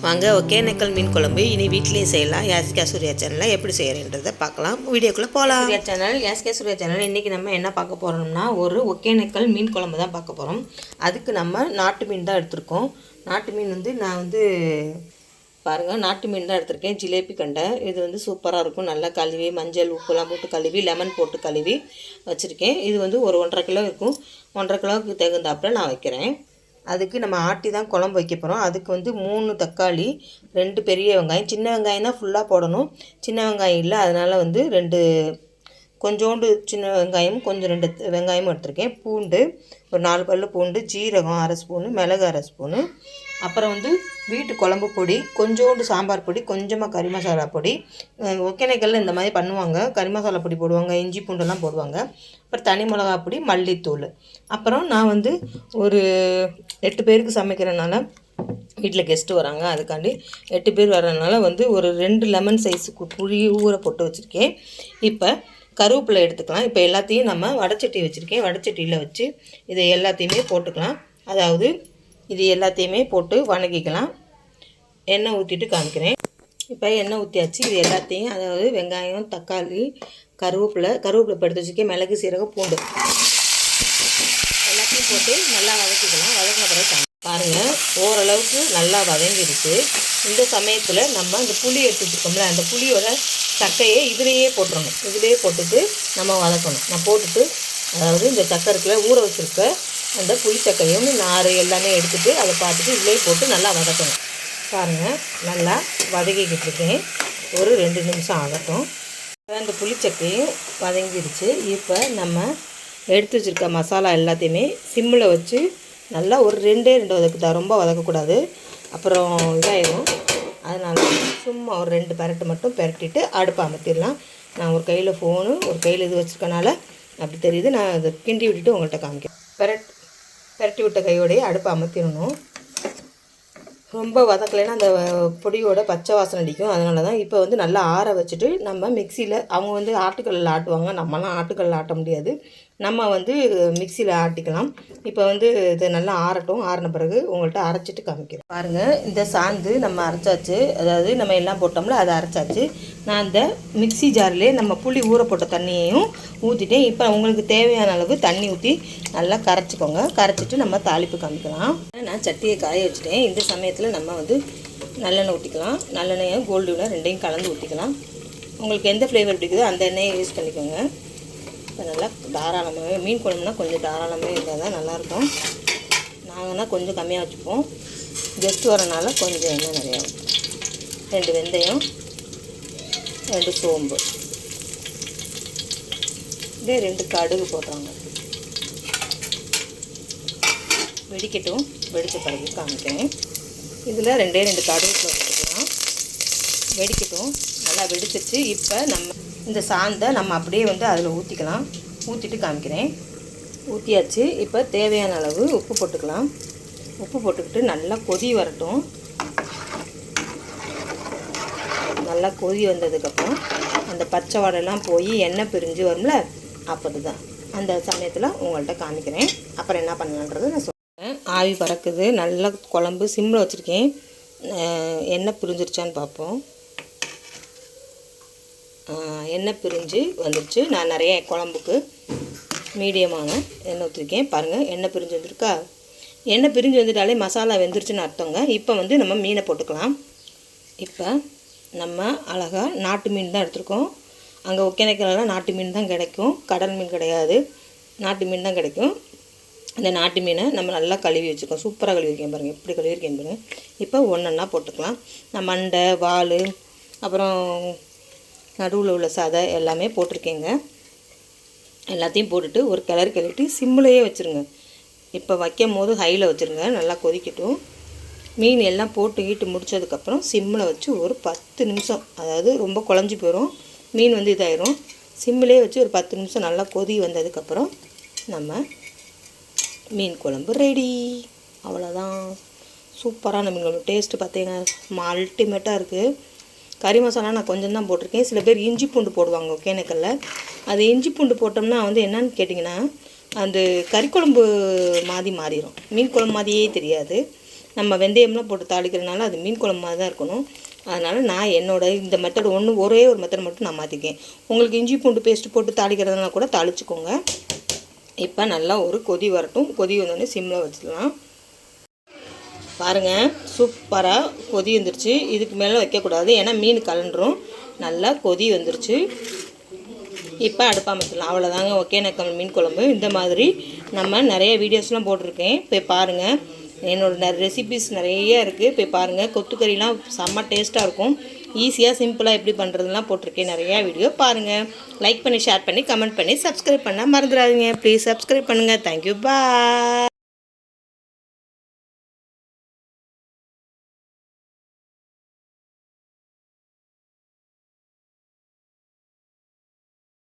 வாங்க ஒகேனக்கல் மீன் குழம்பு. இனி வீட்லேயும் செய்யலாம். யாஸ்கா சூர்யா சேனலில் எப்படி செய்கிறேன்றதை பார்க்கலாம். வீடியோக்குள்ளே போகலாம் சூர்யா சேனல் யாஸ்கா சூர்யா சேனல். இன்றைக்கி நம்ம என்ன பார்க்க போகிறோம்னா ஒரு ஒகேனக்கல் மீன் குழம்பு தான் பார்க்க போகிறோம் அதுக்கு நம்ம நாட்டு மீன் தான் எடுத்திருக்கோம். நாட்டு மீன் வந்து நான் வந்து பாருங்கள் நாட்டு மீன் தான் எடுத்திருக்கேன். ஜிலேபி கண்டை. இது வந்து சூப்பராக இருக்கும். நல்லா கழுவி மஞ்சள் உப்புலாம் போட்டு கழுவி லெமன் போட்டு கழுவி வச்சுருக்கேன். இது வந்து ஒரு ஒன்றரை கிலோ இருக்கும். ஒன்றரை கிலோவுக்கு தகுந்தாப்புல நான் வைக்கிறேன். அதுக்கு நம்ம ஆட்டி தான் குழம்பு வைக்க போகிறோம் அதுக்கு வந்து மூணு தக்காளி ரெண்டு பெரிய வெங்காயம். சின்ன வெங்காயம் தான் ஃபுல்லாக போடணும். சின்ன வெங்காயம் இல்லை அதனால் வந்து ரெண்டு கொஞ்சோண்டு சின்ன வெங்காயம் கொஞ்சம் ரெண்டு வெங்காயமும் எடுத்திருக்கேன். பூண்டு ஒரு நாலு பல்லு பூண்டு ஜீரகம் அரை ஸ்பூனு மிளகு அரை ஸ்பூனு. அப்புறம் வந்து வீட்டு குழம்பு பொடி கொஞ்சோண்டு சாம்பார் பொடி கொஞ்சமாக கறி மசாலா பொடி. அஹ் இந்த மாதிரி பண்ணுவாங்க. கறி மசாலா பொடி போடுவாங்க இஞ்சி பூண்டெல்லாம் போடுவாங்க. அப்புறம் தனி மிளகா பொடி மல்லித்தூள். அப்புறம் நான் வந்து ஒரு எட்டு பேருக்கு சமைக்கிறனால வீட்டில் கெஸ்ட்டு வராங்க. அதுக்காண்டி எட்டு பேர் வர்றதுனால வந்து ஒரு ரெண்டு லெமன் சைஸுக்கு புளி ஊற போட்டு வச்சுருக்கேன். இப்போ கருவேப்பிலை எடுத்துக்கலாம். இப்போ எல்லாத்தையும் நம்ம வடச்சட்டி வச்சுருக்கேன். வடச்சட்டியில் வச்சு இதை எல்லாத்தையுமே போட்டுக்கலாம். அதாவது இது எல்லாத்தையுமே போட்டு வணக்கிக்கலாம். எண்ணெய் ஊற்றிட்டு காமிக்கிறேன். இப்போ எண்ணெய் ஊற்றியாச்சு இது எல்லாத்தையும் அதாவது வெங்காயம் தக்காளி கருவேப்பிலை கருவேப்பிலை எடுத்து வச்சுருக்கேன். மிளகு சீரகம் பூண்டு. எல்லாத்தையும் போட்டு நல்லா வதக்கிக்கலாம். வதக்கின பிறகு காமி- பாருங்கள் ஓரளவுக்கு நல்லா வதங்கிடுச்சு. இந்த சமயத்தில் நம்ம அந்த புளி எடுத்து வச்சுருக்கோம்ல அந்த புளியோட சக்கையை இதுலேயே போட்டுருணும் இதுலேயே போட்டுட்டு நம்ம வதக்கணும் நான் போட்டுட்டு அதாவது இந்த சக்கை ஊற வச்சுருக்க அந்த புளி சக்கையும் நார் எல்லாமே எடுத்துகிட்டு அதை பார்த்துட்டு இதுலேயே போட்டு நல்லா வதக்கணும். பாருங்கள் நல்லா வதக்கிக்கிட்டு இருக்கேன். ஒரு ரெண்டு நிமிஷம் ஆகட்டும். அந்த புளிச்சக்கையும் வதங்கிடுச்சு இப்போ நம்ம எடுத்து வச்சுருக்க மசாலா எல்லாத்தையுமே சிம்மில் வச்சு நல்லா ஒரு ரெண்டே ரெண்டு வதக்குதா. ரொம்ப வதக்கக்கூடாது. அப்புறம் இதாயிடும் சும்மா ஒரு ரெண்டு பரட்டு மட்டும் பரட்டிட்டு அடுப்பை அமர்த்திடலாம். நான் ஒரு கையில் ஃபோனு ஒரு கையில் இது வச்சுருக்கனால அப்படி தெரியுது. நான் அதை கிண்டி விட்டுட்டு உங்கள்கிட்ட காமிக்கிறேன். பரட் பரட்டி விட்ட கையோடையே அடுப்பை அமர்த்திடணும். ரொம்ப வதக்கலைன்னா அந்த பொடியோட பச்சை வாசனை அடிக்கும். அதனால தான் இப்போ வந்து நல்லா ஆற வச்சுட்டு நம்ம மிக்சியில் அவங்க வந்து ஆட்டுக்கல்லில் ஆட்டுவாங்க. நம்மலாம் ஆட்டுக்கல்லில் ஆட்ட முடியாது. நம்ம வந்து மிக்சியில் ஆட்டிக்கலாம். இப்போ வந்து இது நல்லா ஆறட்டும். ஆறின பிறகு உங்கள்கிட்ட அரைச்சிட்டு காமிக்கிறேன். பாருங்கள் இந்த சாந்து நம்ம அரைச்சாச்சு. அதாவது நம்ம எல்லாம் போட்டோம்ல அதை அரைச்சாச்சு. நான் இந்த மிக்ஸி ஜார்லேயே நம்ம புளி ஊற போட்ட தண்ணியையும் ஊற்றிட்டேன் இப்போ உங்களுக்கு தேவையான அளவு தண்ணி ஊற்றி நல்லா கரைச்சிக்கோங்க. கரைச்சிட்டு நம்ம தாளிப்பு காமிக்கலாம். நான் சட்டியை காய வச்சுட்டேன். இந்த சமயத்தில் நம்ம வந்து நல்லெண்ணெய் ஊற்றிக்கலாம் நல்லெண்ணெயும் கோல்டு வினர் ரெண்டையும் கலந்து ஊற்றிக்கலாம் உங்களுக்கு எந்த ஃப்ளேவர் பிடிக்குதோ அந்த எண்ணெயை யூஸ் பண்ணிக்கோங்க. இப்போ நல்லா தாராளமாகவே மீன் குழம்புனா கொஞ்சம் தாராளமாகவே இருந்தால் தான் நல்லாயிருக்கும். நாங்கன்னா கொஞ்சம் கம்மியாக வச்சுப்போம். கெஸ்ட் வரனால கொஞ்சம் எண்ணெய் நிறையா ரெண்டு வெந்தயம் ரெண்டு சோம்பு. இதே ரெண்டு கடுகு போடுறாங்க. வெடிக்கட்டும். வெடித்த பிறகு காமிக்கிறேன். இதில் ரெண்டே ரெண்டு கடுகு போட்டுக்கலாம் வெடிக்கட்டும். நல்லா வெடிச்சிருச்சு. இப்போ நம்ம இந்த சாந்தை நம்ம அப்படியே வந்து அதில் ஊற்றிக்கலாம் ஊற்றிட்டு காமிக்கிறேன். ஊற்றியாச்சு இப்போ தேவையான அளவு உப்பு போட்டுக்கலாம். உப்பு போட்டுக்கிட்டு நல்லா கொதி வரட்டும். நல்லா கொதி வந்ததுக்கப்புறம் அந்த பச்சை வடைலாம் போய் எண்ணெய் பிரிஞ்சு வரும்ல அப்போது தான் அந்த சமயத்தில் உங்கள்கிட்ட காமிக்கிறேன். அப்புறம் என்ன பண்ணலான்றதை நான் சொல்கிறேன் ஆவி பறக்குது. நல்லா குழம்பு சிம்மில் வச்சுருக்கேன். எண்ணெய் பிரிஞ்சிருச்சான்னு பார்ப்போம் எண்ணெய் பிரிஞ்சு வந்துருச்சு. நான் நிறைய குழம்புக்கு மீடியமான எண்ணெய் ஊற்றிருக்கேன் பாருங்கள் எண்ணெய் பிரிஞ்சு வந்திருக்கா? எண்ணெய் பிரிஞ்சு வந்துட்டாலே மசாலா வெந்துருச்சுன்னு அர்த்தங்க. இப்போ வந்து நம்ம மீனை போட்டுக்கலாம். இப்போ நம்ம அழகாக நாட்டு மீன் தான் எடுத்திருக்கோம். அங்கே ஒகேனக்கல்லாம் நாட்டு மீன் தான் கிடைக்கும். கடல் மீன் கிடையாது. நாட்டு மீன் தான் கிடைக்கும். அந்த நாட்டு மீனை நம்ம நல்லா கழுவி வச்சுருக்கோம். சூப்பராக கழுவி இருக்கேன் பாருங்கள் எப்படி கழுவி இருக்கேன் பாருங்கள் இப்போ ஒன்றா போட்டுக்கலாம். நான் மண்டை வால் அப்புறம் நடுவில் உள்ள சதை எல்லாமே போட்டிருக்கேங்க. எல்லாத்தையும் போட்டுட்டு ஒரு கிளறு கிளறிட்டு சிம்மிலையே வச்சுருங்க. இப்போ வைக்கும் போது ஹையில் வச்சுருங்க. நல்லா கொதிக்கட்டும். மீன் எல்லாம் போட்டு ஈட்டு முடிச்சதுக்கப்புறம் சிம்மில் வச்சு ஒரு பத்து நிமிஷம் அதாவது ரொம்ப குழஞ்சி போயிடும் மீன் வந்து இதாயிரும். சிம்மிலே வச்சு ஒரு பத்து நிமிஷம் நல்லா கொதி வந்ததுக்கப்புறம் நம்ம மீன் குழம்பு ரெடி அவ்வளோதான் சூப்பரான மீன் குழம்பு. டேஸ்ட்டு பார்த்தீங்கன்னா அல்டிமேட்டாக இருக்குது கறி மசாலா நான் கொஞ்சம் தான் போட்டிருக்கேன். சில பேர் இஞ்சி பூண்டு போடுவாங்க ஒகேனக்கல்ல அது இஞ்சி பூண்டு போட்டோம்னா வந்து என்னன்னு கேட்டிங்கன்னா அந்த கறி குழம்பு மாதிரி மாறிடும் மீன் குழம்பு மாதிரியே தெரியாது. நம்ம வெந்தயம்லாம் போட்டு தாளிக்கிறதுனால அது மீன் குழம்பு தான் இருக்கணும். அதனால் நான் என்னோட இந்த மெத்தட் ஒன்று ஒரே ஒரு மெத்தட் மட்டும் நான் மாற்றிக்கேன் உங்களுக்கு இஞ்சி பூண்டு பேஸ்ட் போட்டு தாளிக்கிறதுனா கூட தாளிச்சுக்கோங்க. இப்போ நல்லா ஒரு கொதி வரட்டும். கொதி வந்தோடனே சிம்மில் வச்சிடலாம் பாருங்கள் சூப்பராக கொதி வந்துருச்சு. இதுக்கு மேலே வைக்கக்கூடாது ஏன்னா மீன் கலண்டுரும் நல்லா கொதி வந்துருச்சு. இப்போ அடுப்பாமத்திடலாம் அவ்வளோதாங்க ஒகேனக்கல் மீன் குழம்பு. இந்த மாதிரி நம்ம நிறைய வீடியோஸ்லாம் போட்டிருக்கேன். போய் பாருங்கள் என்னோட ரெசிபிஸ் நிறைய இருக்குது போய் பாருங்கள் கொத்துக்கறிலாம் செம்ம டேஸ்ட்டாக இருக்கும். ஈஸியாக சிம்பிளாக எப்படி பண்ணுறதுலாம் போட்டிருக்கேன். நிறையா வீடியோ பாருங்கள் லைக் பண்ணி ஷேர் பண்ணி கமெண்ட் பண்ணி சப்ஸ்கிரைப் பண்ணால் மறந்துடாதீங்க. ப்ளீஸ் சப்ஸ்கிரைப் பண்ணுங்கள் தேங்க்யூ பா